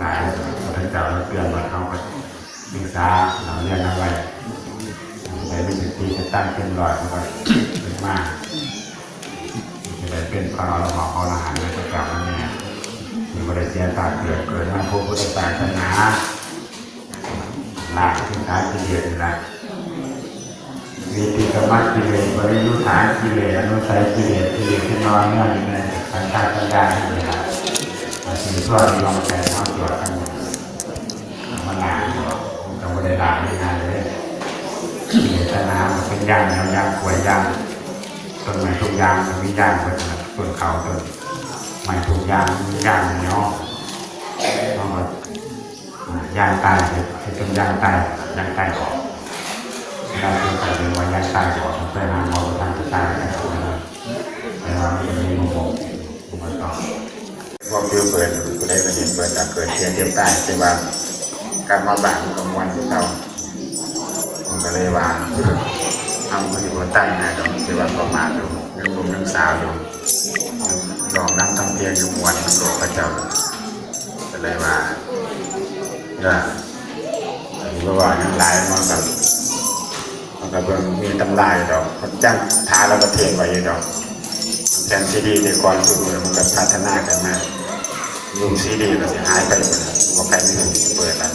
หลายพระเจ้าเราเตือนมาเขาก็ศึกษาเราเรียนเอาไว้ในวิธีที่จะตั้งเป็นรอยมันก็เป็นมากจะได้เป็นพระอรหันต์พระอรหันต์ในพระเจ้านั่นเองมีบริเสียตาเกิดเกิดมาพบพุทธศาสนาหลักที่ท้ายที่เดียดนี่แหละวิธีกรรมกิเลสบริยุทธานกิเลสอนุสัยกิเลสกิเลสที่นอนเนื่องอยู่ในสังขารสัญญาที่นี่ครั บสิ่งที่เราลองใจเข้าตรวจกันมันหนามันก็ไม่ได้ด่าไม่นานเลยกิเลสน้ำเป็นย่างย่างย่างกล้วยย่างต้นไม้ทุกย่างมีย่างหมดนะต้นเขาต้นไม้ทุกย่างมีย่างเนาะต้องย่างตายให้เป็นย่างตายย่างตายก่อนเราเป็นใส่เป็นวันยันตายก่อนเพื่อหามองทางตายกันแต่ว่ามันมีมุมมองมาต่อพอ ฟิวเปิดกูได้มาเห็นเปิดจากเกิดเชียร์เทียมใตายแต่ว่าการมาบางของวันที่เราผมก็เลยว่าทำมันอยู่บนตั้งนะดอกที่ว่าประมาทอยู่ยังรุมยังสาวอยู่ลองนั่งทำเพียงอยู่มวนทั้งโลกพระเจ้าก็เลยว่าก็เพราะว่ายังหลายมันกับมันก็เบิ่งมีตำรายดอกเขาจ้างท้าแล้วก็เทงไว้อยู่ดอกแทนซีดีในก่อนสุดเลยมันก็พัฒนากันมา ยุงซีดีก็สิหายไปหมดแล้วบ่ใครไม่รู้เปิดแล้ว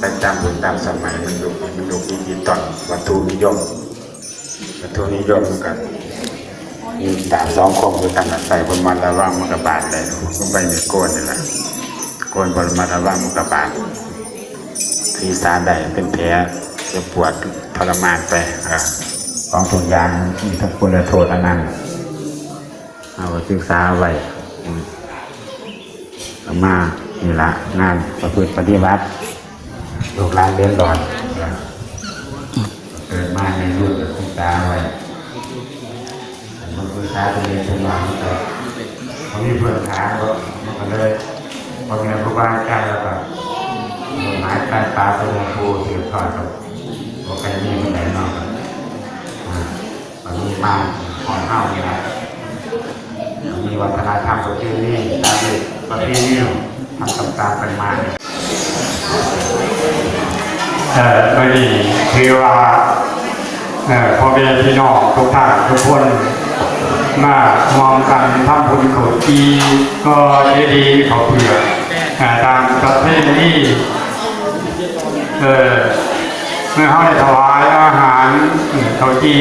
แต่ตามบุญตามสมัยมันดูมันดูดิจิตอลวัตถุนิยมวัตถุนิยมกันมีตามสองคมคือตั้งแต่ใส่บนมันระว่างมันก็บาดเลยลงไปในโกนนี่แหละโกนบนมันระว่างมันก็บาดที่สาใดเป็นแผลจะปวดทรมานไปอะของทุกอย่างมีทั้งคุณและโทษอันนั้นเอาศึกษาไว้ มานี่ละงานประพฤติปฏิบัติลูกหลานเรียนร้อนเกิดมาในรุ่นศึกษาไว้มันศึกษาตัวเองเป็นหลังแต่เขามีเพื่อนทางก็มันก็เลยพอมีครูบาอาจารย์แล้วก็หมายการตาเป็นครูสืบทอดกับโอเคนี่มันไหนนอกกันอ่าตอนนี้มาอ่อนเท่านี่นะมีวัฒนธรรมประเพณีตามที่ ประเพณีทำตามๆกันมาเนี่ยเอ่อไม่ดีคือว่าเอ่อพ่อแม่พี่น้องทุกท่านทุกคนมามองกันทำบุญเขาจีก็จะดีเขาเผื่อตามประเพณีเออเมื่อเขาได้ถวายอาหารเขาจี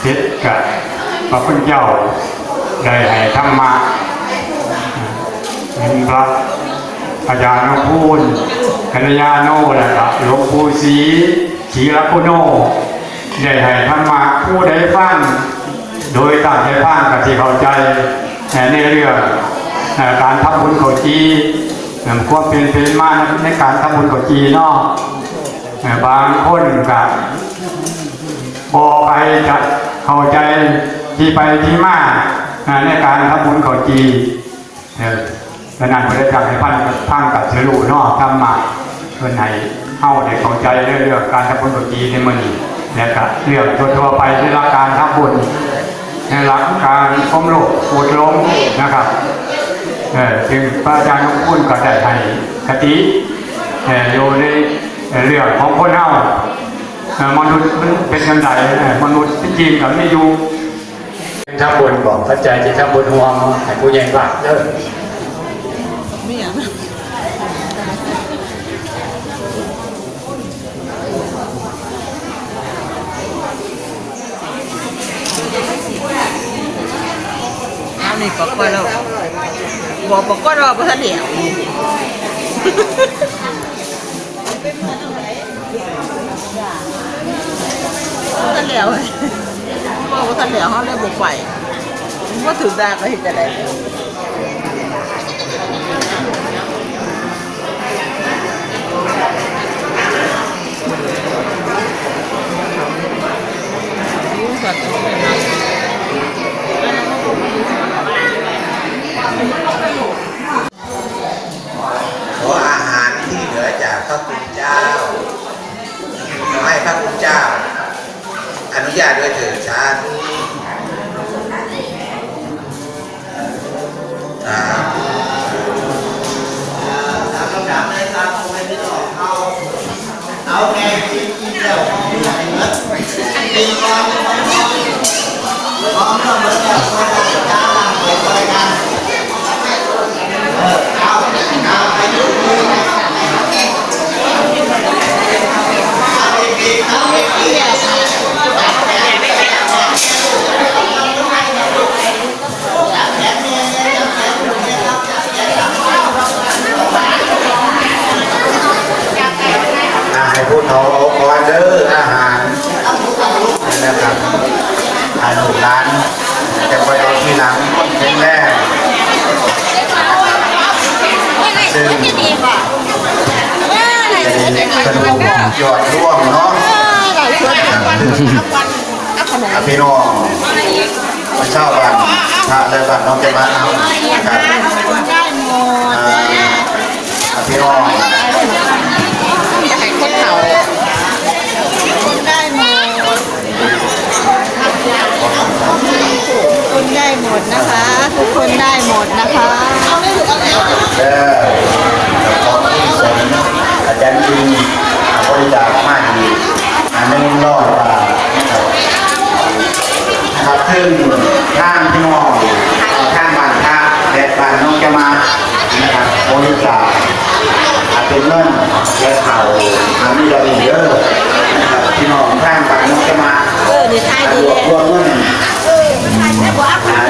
เสร็จกับพระพุทธเจ้าได้ให้ธรรมะ เห็นพระอาจารย์นพูนกัญญาโนและครับหลวงปู่ศรีศีรักุโนได้ให้ธรรมะผู้ใดฟังโดยตั้งใจฟังกับที่เข้าใจในเรื่องเอ่การทำบุญเขาจีเอ่อความเป็นเป็นมาในการทำบุญเขาจีเนาะเอ่บางคนกับบอไปจะเข้าใจที่ไปที่มาเอ่ในการทำบุญเขาจี เอ่อขนาดบริจาคให้พันพังกับเสรูนอกธรรมะเพื่อให้เข้าได้เข้าใจเรื่องการทำบุญกับจีในมันนี้และก็เรื่องทั่วไปในหลักการทำบุญในหลักการก้มโลกปวดล้มนะครับเออจึงพระอาจารย์ทุกคนก็ได้ให้คติเอออยู่ในเรื่องของคนเฮามนุษย์เป็นกันไดเอ่อมนุษย์ที่จริงกับไม่อยู่ทำบุญบอกพระใจจะทำบุญห่วงให้ผู้ใหญ่บ้านเด้อ ไม่อยากนะ นี่ก็ก็แล้วบอกบอกก็รอประทันเดียวท่านเหลียวบอกว่าท่านเหลียวเขาเลยกบุกไปว่าถือดาก็เห็นจะได้รู้สัตว์ สนุกยอดร่วมเนาะหลายคนทุกวันทุกวันเอาขนมอะพี่น้องมาเช่าบ้านพระและบ้านน้องจะมาเอานะครับได้หมดอ่าอะพี่น้องจะให้คนเฒ่าคนได้หมดคนได้หมดนะคะ ทุกคนได้หมดนะคะ จารย์ยิงบริจาคมากดีอันนึ่งร้อยบานะครับซึ่งท่านพี่น้องท่านบ้านท่าและบ้านน้องจะมานะครับบริจาคอาจเป็นเงินและเข่าอันนี้เราดีเยอะนะครับพี่น้องท่านบ้านน้องจะมาเออนี่ทายดีรวเลยมรวมเงิน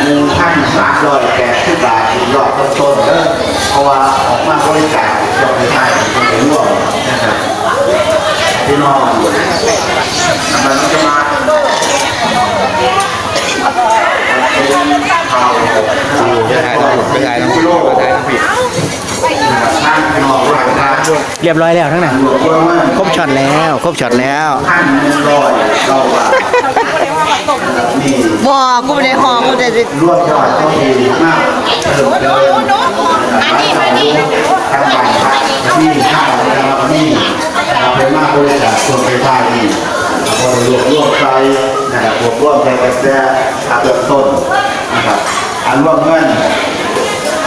หนึ่งพันสามร้อยแปดสิบบาทถึงยอดต้นๆเด้อเพราะว่าออกมาบริจาค ยอดไม่ได้เป็นร่วมนะครับพี่น้องมันจะมาเป็นข่าวข่าวเยอะกว่าเป็นไงน้องพี่โลกท่านพี่น้องหลายท่านเรียบร้อยแล้วทั้งนั้นรวมรวมเงินครบช็อตแล้วครบช็อตแล้วพันหนึ่งร้อยเก้าบาทนี่บอกกูไม่ได้หอกูจะรวมยอดก็ดีมากเติมเติมอันนี้มานี่ ที่ข้าวนะครับนี่เราเป็นมากบริจาคส่วนไฟฟ้าดีบริรวมรวมใจนะครับรวมรวมใจกันแท้อาเบื้องต้นนะครับอันรวมเงิน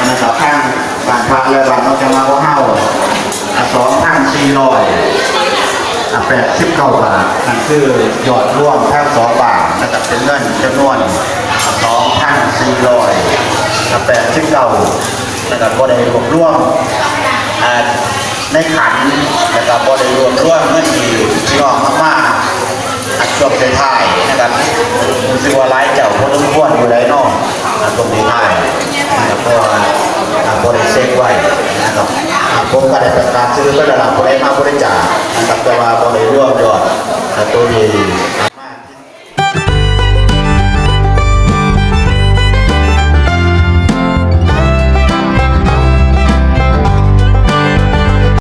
นะครับข้างบานพักและบ้านนอกจากมาก็เฮ้าสองพันสี่ร้อยแปดสิบเก้าบาทนั่นคือยอดร่วมทั้งสองบาทนะครับเป็นเงินจำนวนสองพันสี่ร้อยแปดสิบเก้านะครับบริรวมร่วม ในขันนะครับบริรวมร่วมเงินดีที่รองมากๆอัดจบในท้ายนะครับรู้สึกว่าไลฟ์เจ้าคนต้องควรอยู่ไรนอกตรงในท้ายนะครับเพราะว่าบริเซ็ตไว้นะครับผมก็ได้ประกาศซื้อก็ได้รับบริมาบริจาคนะครับแต่ว่าบริรวมยอดตัวดี